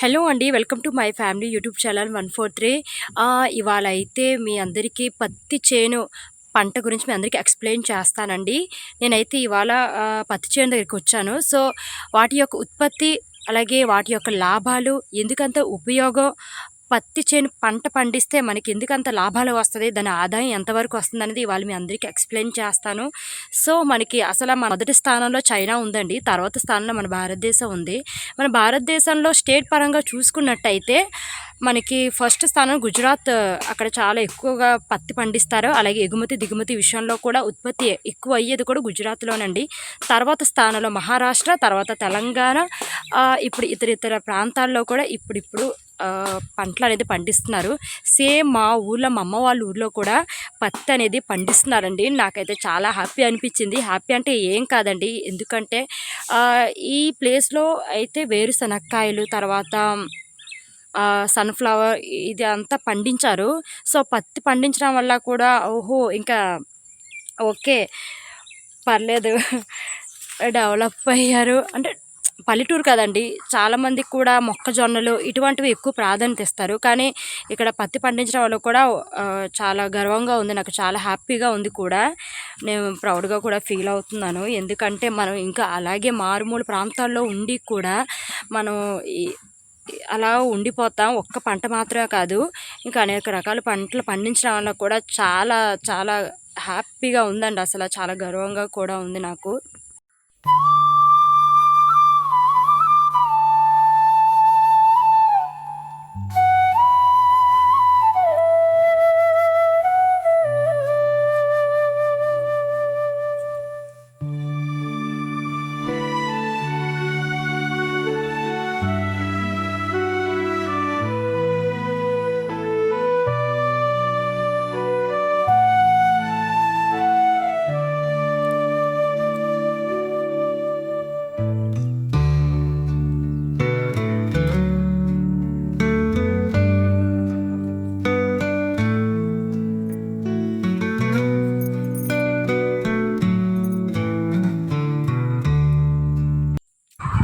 Hello అండి welcome to my family YouTube channel one four three. ఇవాళ అయితే మీ అందరికీ పత్తి చేను పంట గురించి మీ అందరికీ ఎక్స్ప్లెయిన్ చేస్తానండి. నేనైతే ఇవాళ పత్తి చేను దగ్గరికి వచ్చాను. సో వాటి యొక్క ఉత్పత్తి అలాగే వాటి యొక్క లాభాలు ఎందుకంత ఉపయోగం పత్తి చేను పంట పండిస్తే మనకి ఎందుకంత లాభాలు వస్తుంది? దాని ఆదాయం ఎంతవరకు వస్తుంది అనేది ఇవాళ మీ అందరికీ ఎక్స్ప్లెయిన్ చేస్తాను. సో మనకి అసలు మన మొదటి స్థానంలో చైనా ఉందండి. తర్వాత స్థానంలో మన భారతదేశం ఉంది. మన భారతదేశంలో స్టేట్ పరంగా చూసుకున్నట్టయితే మనకి ఫస్ట్ స్థానం గుజరాత్. అక్కడ చాలా ఎక్కువగా పత్తి పండిస్తారు. అలాగే ఎగుమతి దిగుమతి విషయంలో కూడా ఉత్పత్తి ఎక్కువ అయ్యేది కూడా గుజరాత్లోనండి. తర్వాత స్థానంలో మహారాష్ట్ర తర్వాత తెలంగాణ. ఇప్పుడు ఇతర ఇతర ప్రాంతాల్లో కూడా ఇప్పుడిప్పుడు పంటలు అనేది పండిస్తున్నారు. సేమ్ మా ఊర్లో మా అమ్మ వాళ్ళ ఊర్లో కూడా పత్తి అనేది పండిస్తున్నారండి. నాకైతే చాలా హ్యాపీ అనిపించింది. హ్యాపీ అంటే ఏం కాదండి. ఎందుకంటే ఈ ప్లేస్లో అయితే వేరుశనక్కాయలు తర్వాత సన్ఫ్లవర్ ఇది అంతా పండించారు. సో పత్తి పండించడం వల్ల కూడా ఓహో ఇంకా ఓకే పర్లేదు. డెవలప్ అయ్యారు. అంటే పల్లెటూరు కదండి చాలామందికి కూడా మొక్కజొన్నలు ఇటువంటివి ఎక్కువ ప్రాధాన్యత ఇస్తారు. కానీ ఇక్కడ పత్తి పండించడం వల్ల కూడా చాలా గర్వంగా ఉంది. నాకు చాలా హ్యాపీగా ఉంది కూడా. నేను ప్రౌడ్గా కూడా ఫీల్ అవుతున్నాను. ఎందుకంటే మనం ఇంకా అలాగే మారుమూల ప్రాంతాల్లో ఉండి కూడా మనం అలా ఉండిపోతాం. ఒక్క పంట మాత్రమే కాదు ఇంకా అనేక రకాల పంటలు పండించడం వల్ల కూడా చాలా చాలా హ్యాపీగా ఉందండి. అసలు చాలా గర్వంగా కూడా ఉంది నాకు.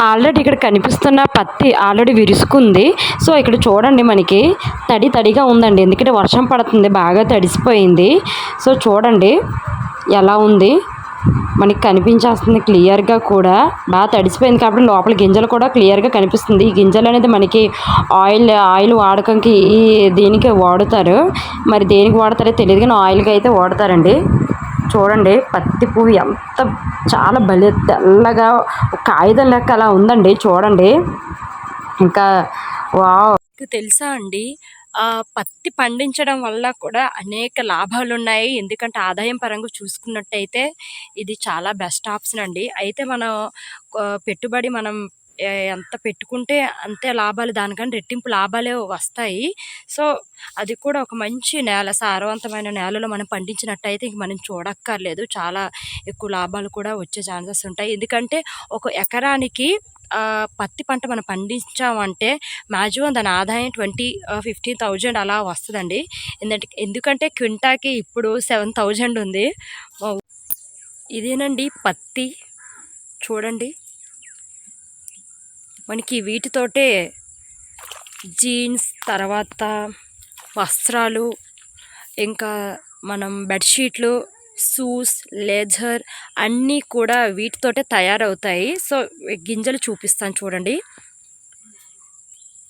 ఆల్రెడీ ఇక్కడ కనిపిస్తున్న పత్తి ఆల్రెడీ విరుసుకుంది. సో ఇక్కడ చూడండి మనకి తడి తడిగా ఉందండి. ఎందుకంటే వర్షం పడుతుంది బాగా తడిసిపోయింది. సో చూడండి ఎలా ఉంది. మనకి కనిపించేస్తుంది క్లియర్గా కూడా. బాగా తడిసిపోయింది కాబట్టి లోపల గింజలు కూడా క్లియర్గా కనిపిస్తుంది. ఈ గింజలు అనేది మనకి ఆయిల్ ఆయిల్ వాడకంకి ఈ దీనికి వాడుతారు. మరి దేనికి వాడతారో తెలియదు కానీ ఆయిల్కి అయితే వాడతారండి. చూడండి పత్తి పువ్వు ఎంత చాలా భలే తెల్లగా ఒక కాగితం లెక్క అలా ఉందండి చూడండి. ఇంకా వావ్. మీకు తెలుసా అండి పత్తి పండించడం వల్ల కూడా అనేక లాభాలు ఉన్నాయి. ఎందుకంటే ఆదాయం పరంగా చూసుకున్నట్టయితే ఇది చాలా బెస్ట్ ఆప్షన్ అండి. అయితే మనం పెట్టుబడి మనం ఎంత పెట్టుకుంటే అంతే లాభాలు దానికంటే రెట్టింపు లాభాలే వస్తాయి. సో అది కూడా ఒక మంచి నేల సారవంతమైన నేలలో మనం పండించినట్టయితే ఇంక మనం చూడక్కర్లేదు. చాలా ఎక్కువ లాభాలు కూడా వచ్చే ఛాన్సెస్ ఉంటాయి. ఎందుకంటే ఒక ఎకరానికి పత్తి పంట మనం పండించామంటే మ్యాక్సిమం దాని ఆదాయం ట్వంటీ ఫిఫ్టీన్ థౌజండ్ అలా వస్తుందండి. ఎందుకంటే ఎందుకంటే క్వింటాకి ఇప్పుడు సెవెన్ థౌజండ్ ఉంది. ఇదేనండి పత్తి. చూడండి. మనకి వీటితోటే జీన్స్ తర్వాత వస్త్రాలు ఇంకా మనం బెడ్షీట్లు షూస్ లెజర్ అన్నీ కూడా వీటితోటే తయారవుతాయి. సో గింజలు చూపిస్తాను చూడండి.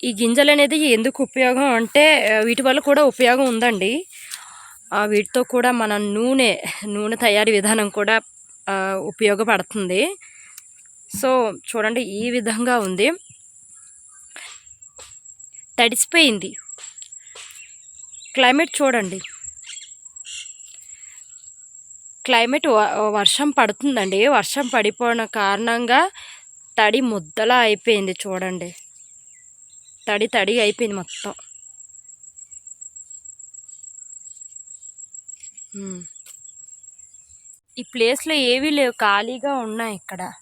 ఈ గింజలు అనేది ఎందుకు ఉపయోగం అంటే వీటి వల్ల కూడా ఉపయోగం ఉందండి. వీటితో కూడా మన నూనె నూనె తయారీ విధానం కూడా ఉపయోగపడుతుంది. సో చూడండి ఈ విధంగా ఉంది. తడిసిపోయింది. క్లైమేట్ చూడండి. క్లైమేట్ వ- వర్షం పడుతుందండి. వర్షం పడిపోయిన కారణంగా తడి ముద్దలా అయిపోయింది చూడండి. తడి తడి అయిపోయింది మొత్తం. ఈ ప్లేస్లో ఏవీ లేవు. ఖాళీగా ఉన్నాయి ఇక్కడ.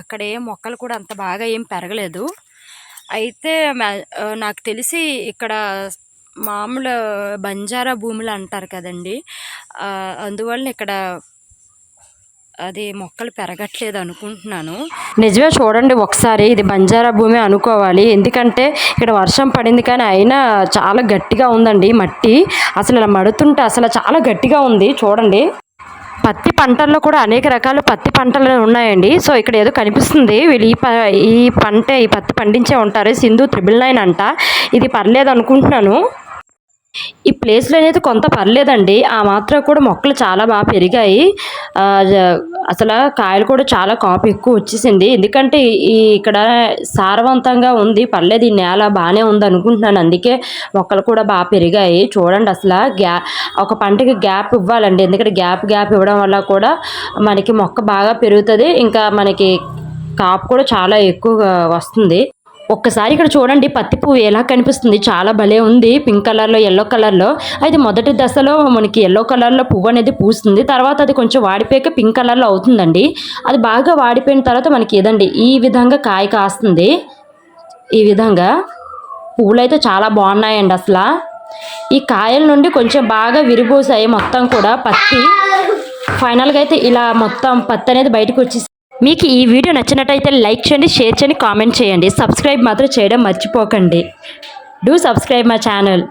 అక్కడ ఏ మొక్కలు కూడా అంత బాగా ఏం పెరగలేదు. అయితే నాకు తెలిసి ఇక్కడ మామూలు బంజారా భూములు అంటారు కదండి. అందువలన అందువల్ల ఇక్కడ అది మొక్కలు పెరగట్లేదు అనుకుంటున్నాను. నిజమే చూడండి ఒకసారి ఇది బంజారా భూమి అనుకోవాలి. ఎందుకంటే ఇక్కడ వర్షం పడింది కానీ అయినా చాలా గట్టిగా ఉందండి మట్టి. అసలు ఇలా మడుతుంటే అసలు చాలా గట్టిగా ఉంది. చూడండి. పత్తి పంటల్లో కూడా అనేక రకాల పత్తి పంటలు ఉన్నాయండి. సో ఇక్కడ ఏదో కనిపిస్తుంది. వీళ్ళు ఈ ప ఈ పంట ఈ పత్తి పండించే ఉంటారు. సింధు త్రిబుల్ నైన్ అంట. ఇది పర్లేదు అనుకుంటున్నాను ఈ ప్లేస్లో అయితే కొంత పర్లేదండి. ఆ మాత్రం కూడా మొక్కలు చాలా బాగా పెరిగాయి. అసలు కాయలు కూడా చాలా కాపు ఎక్కువ వచ్చేసింది. ఎందుకంటే ఈ ఇక్కడ సారవంతంగా ఉంది. పర్లేదు ఈ నేల బాగానే ఉంది అనుకుంటున్నాను. అందుకే మొక్కలు కూడా బాగా పెరిగాయి. చూడండి అసలు గ్యా ఒక పంటకి గ్యాప్ ఇవ్వాలండి. ఎందుకంటే గ్యాప్ గ్యాప్ ఇవ్వడం వల్ల కూడా మనకి మొక్క బాగా పెరుగుతుంది. ఇంకా మనకి కాపు కూడా చాలా ఎక్కువగా వస్తుంది. ఒక్కసారి ఇక్కడ చూడండి పత్తి పువ్వు ఎలా కనిపిస్తుంది? చాలా భలే ఉంది. పింక్ కలర్లో ఎల్లో కలర్లో. అయితే మొదటి దశలో మనకి ఎల్లో కలర్లో పువ్వు అనేది పూస్తుంది. తర్వాత అది కొంచెం వాడిపోయాక పింక్ కలర్లో అవుతుందండి. అది బాగా వాడిపోయిన తర్వాత మనకి ఏదండి? ఈ విధంగా కాయ కాస్తుంది. ఈ విధంగా. పువ్వులు అయితే చాలా బాగున్నాయండి అసలు. ఈ కాయల నుండి కొంచెం బాగా విరిపోసాయి మొత్తం కూడా పత్తి. ఫైనల్గా అయితే ఇలా మొత్తం పత్తి అనేది బయటకు వచ్చేసి మీకు ఈ వీడియో నచ్చినట్టయితే లైక్ చేయండి షేర్ చేయండి కామెంట్ చేయండి. సబ్స్క్రైబ్ మాత్రం చేయడం మర్చిపోకండి. Do subscribe my channel.